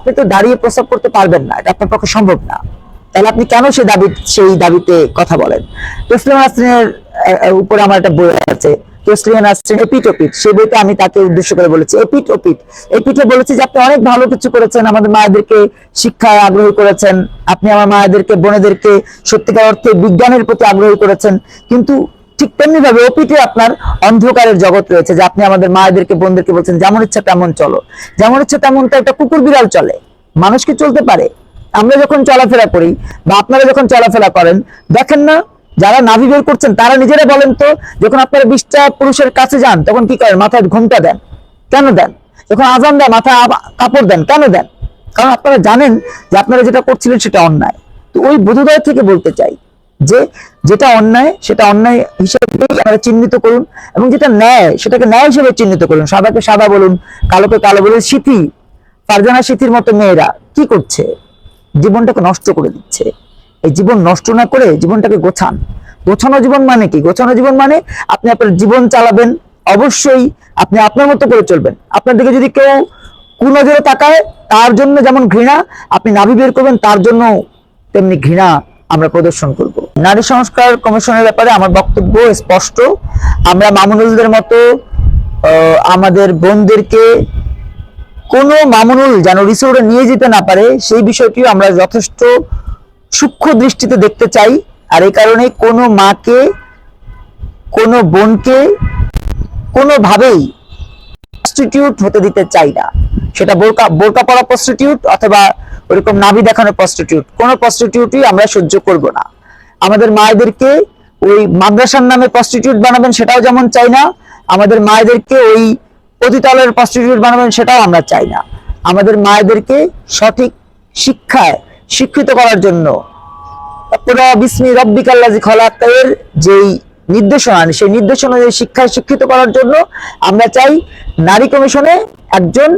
আপনি তো দাঁড়িয়ে প্রস্তাব করতে পারবেন না এটা আপনার পক্ষে সম্ভব না। তাহলে আপনি কেন সেই দাবি সেই দাবিতে কথা বলেন? তসলিমা নাসরিনের আহ, উপরে আমার একটা বই আছে তসলিমা নাসরিন এপিট ওপিট সেই বইতে আমি তাকে উদ্দেশ্য করে বলেছি এপিট ওপিট এপিটে বলেছি যে আপনি অনেক ভালো কিছু করেছেন আমাদের মায়েদেরকে শিক্ষায় আগ্রহী করেছেন আপনি আমার মায়েদেরকে বোনেদেরকে সত্যিকার অর্থে বিজ্ঞানের প্রতি আগ্রহী করেছেন কিন্তু ঠিক তেমনি ভাবে ওপিটে আপনার অন্ধকারের জগৎ রয়েছে, যে আপনি আমাদের মায়েদেরকে, বোনদেরকে বলছেন, যেমন ইচ্ছা তেমন চলো। যেমন ইচ্ছা তেমন তো একটা কুকুর বিড়াল চলে। মানুষ কি চলতে পারে? আমরা যখন চলাফেরা করি বা আপনারা যখন চলাফেরা করেন, দেখেন না, যারা নাভি বের করছেন, তারা নিজেরা বলেন তো, যখন আপনারা বিশটা পুরুষের কাছে যান, তখন কি করেন? মাথায় ঘুমটা দেন। কেন দেন? যখন আজান দেয় মাথায় কাপড় দেন, কেন দেন? কারণ আপনারা জানেন যে আপনারা যেটা করছিলেন সেটা অন্যায়। তো ওই বোধোদয় থেকে বলতে চাই যে যেটা অন্যায়, সেটা অন্যায় হিসেবে আপনারা চিহ্নিত করুন এবং যেটা ন্যায়, সেটাকে ন্যায় হিসেবে চিহ্নিত করুন। সাদাকে সাদা বলুন, কালোকে কালো বলুন সিথি ফারজানা সিথির মতো মেয়েরা কি করছে? জীবনটাকে নষ্ট করে দিচ্ছে। এই জীবন নষ্ট না করে জীবনটাকে গোছান। গোছানো জীবন মানে কি? গোছানো জীবন মানে আপনি আপনার জীবন চালাবেন, অবশ্যই আপনি আপনার মতো করে চলবেন। আপনার দিকে যদি কেউ কুনজরে তাকায়, তার জন্য যেমন ঘৃণা, আপনি নাভি বের করবেন, তার জন্য তেমনি ঘৃণা আমরা প্রদর্শন করব। নারী সংস্কার কমিশনের ব্যাপারে আমার বক্তব্য স্পষ্ট। আমরা মামুনুলদের মতো আমাদের বোনদেরকে কোনো মামুনুল যেন রিসোর্টে নিয়ে যেতে না পারে, সেই বিষয়টিও আমরা যথেষ্ট সূক্ষ্ম দৃষ্টিতে দেখতে চাই। আর এই কারণে কোনো মাকে, কোনো বোনকে কোনোভাবেই প্রস্টিটিউট হতে দিতে চাই না। সেটা বোরকা বোরকা পরা প্রস্টিটিউট অথবা ওরকম নাভি দেখানো প্রস্টিটিউট কোনো প্রস্টিটিউটই আমরা সহ্য করব না। আমাদের মায়েদেরকে ওই মাদ্রাসার নামে প্রস্টিটিউট বানাবেন সেটাও যেমন চাই না, আমাদের মায়েদেরকে ওই পতিতালয়ের প্রস্টিটিউট বানাবেন সেটাও আমরা চাই না। আমাদের মায়েদেরকে সঠিক শিক্ষায় শিক্ষিত করার জন্য রব্বিকাল্লাজি যেই নির্দেশনা, সেই নির্দেশনা শিক্ষায় শিক্ষিত করার জন্য আমরা চাই নারী কমিশনে একজন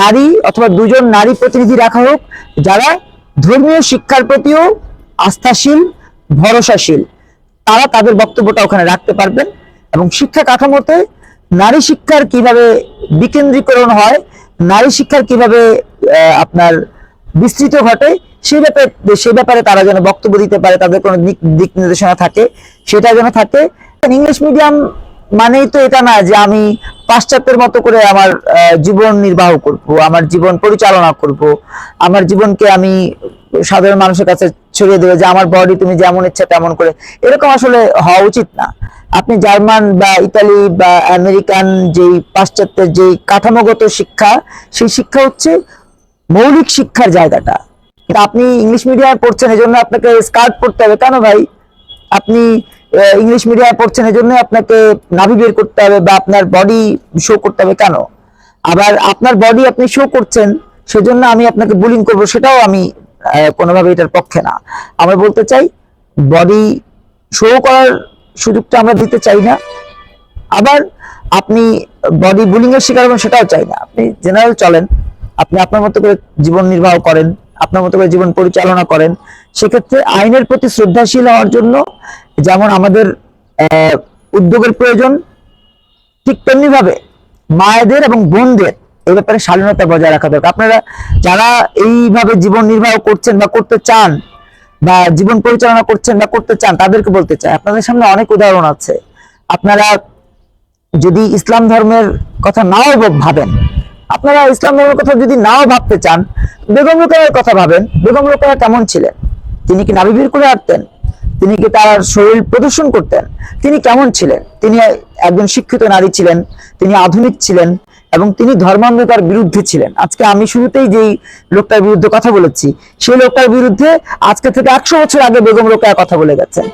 নারী অথবা দুজন নারী প্রতিনিধি রাখা হোক, যারা ধর্মীয় শিক্ষার প্রতিও আস্থাশীল ভরসাশীল। তারা তাদের বক্তব্যটা ওখানে রাখতে পারবেন এবং শিক্ষা কাঠামোতে নারী শিক্ষার কীভাবে বিকেন্দ্রীকরণ হয়, নারী শিক্ষার কীভাবে আপনার বিস্তৃত ঘটে, সেই ব্যাপারে সেই ব্যাপারে তারা যেন বক্তব্য দিতে পারে, তাদের কোনো দিক দিক নির্দেশনা থাকে, সেটা যেন থাকে। ইংলিশ মিডিয়াম মানেই তো এটা না যে আমি পাশ্চাত্যের মতো করে আমার জীবন নির্বাহ করব, আমার জীবন পরিচালনা করব, আমার জীবনকে আমি সাধারণ মানুষের কাছে ছড়িয়ে দেবে যে আমার বডি তুমি যেমন ইচ্ছা তেমন করে। এরকম আসলে হওয়া উচিত না। আপনি জার্মান বা ইতালি বা আমেরিকান যেই পাশ্চাত্যের যেই কাঠামোগত শিক্ষা, সেই শিক্ষা হচ্ছে মৌলিক শিক্ষার জায়গাটা। কিন্তু আপনি ইংলিশ মিডিয়ামে পড়ছেন, এজন্য আপনাকে স্কার্ট পড়তে হবে। কেন ভাই? আপনি ইংলিশ মিডিয়ামে পড়ছেন এজন্য আপনাকে নাভি বের করতে হবে বা আপনার বডি শো করতে হবে। কেন? আবার আপনার বডি আপনি শো করছেন, সেজন্য আমি আপনাকে বুলিং করব, সেটাও আমি কোনোভাবে এটার পক্ষে না। আমরা বলতে চাই বডি শো করার সুযোগটা আমরা দিতে চাই না। আবার আপনি বডি বুলিং এর শিকার হবেন সেটাও চাই না। আপনি জেনারেল চলেন, আপনি আপনার মতো করে জীবন নির্বাহ করেন, আপনার মতো করে জীবন পরিচালনা করেন। সেক্ষেত্রে আইনের প্রতি শ্রদ্ধাশীল হওয়ার জন্য যেমন আমাদের উদ্যোগের প্রয়োজন, ঠিক তেমনি ভাবে মায়েদের এবং বোনদের এই ব্যাপারে শালীনতা বজায় রাখা দরকার। আপনারা যারা এইভাবে জীবন নির্বাহ করছেন বা করতে চান, বা জীবন পরিচালনা করছেন বা করতে চান, তাদেরকে বলতে চাই, আপনাদের সামনে অনেক উদাহরণ আছে। আপনারা যদি ইসলাম ধর্মের কথা নাও ভাবেন, আপনারা ইসলাম ধর্মের কথা যদি নাও ভাবতে চান, বেগম রোকেয়ার কথা ভাবেন, বেগম রোকেয়া কেমন ছিলেন? তিনি কি নাভি বের করে আটতেন তিনি কি তার শরীর প্রদর্শন করতেন? তিনি কেমন ছিলেন? তিনি একজন শিক্ষিত নারী ছিলেন, তিনি আধুনিক ছিলেন এবং তিনি ধর্মান্ধতার বিরুদ্ধে ছিলেন। আজকে আমি শুরুতেই যেই লোকটার বিরুদ্ধে কথা বলেছি, সেই লোকটার বিরুদ্ধে আজকে থেকে একশো বছর আগে বেগম রোকেয়া কথা বলে গেছেন।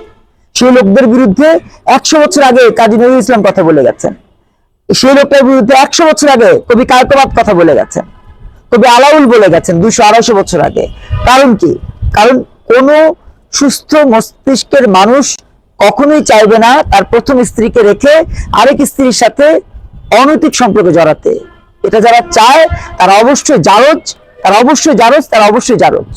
সেই লোকদের বিরুদ্ধে একশো বছর আগে কাজী নজরুল ইসলাম কথা বলে গেছেন। সেই লোকটার বিরুদ্ধে একশো বছর আগে কবি কায়কবাদ কথা বলে গেছেন। কবি আলাউল বলে গেছেন দুশো আড়াইশো বছর আগে। কারণ কি? কারণ কোন সুস্থ মস্তিষ্কের মানুষ কখনোই চাইবে না তার প্রথম স্ত্রীকে রেখে আরেক স্ত্রীর সাথে অনৈতিক সম্পর্কে জড়াতে। এটা যারা চায়, তারা অবশ্যই জারজ, তারা অবশ্যই জারজ, তারা অবশ্যই জারজ।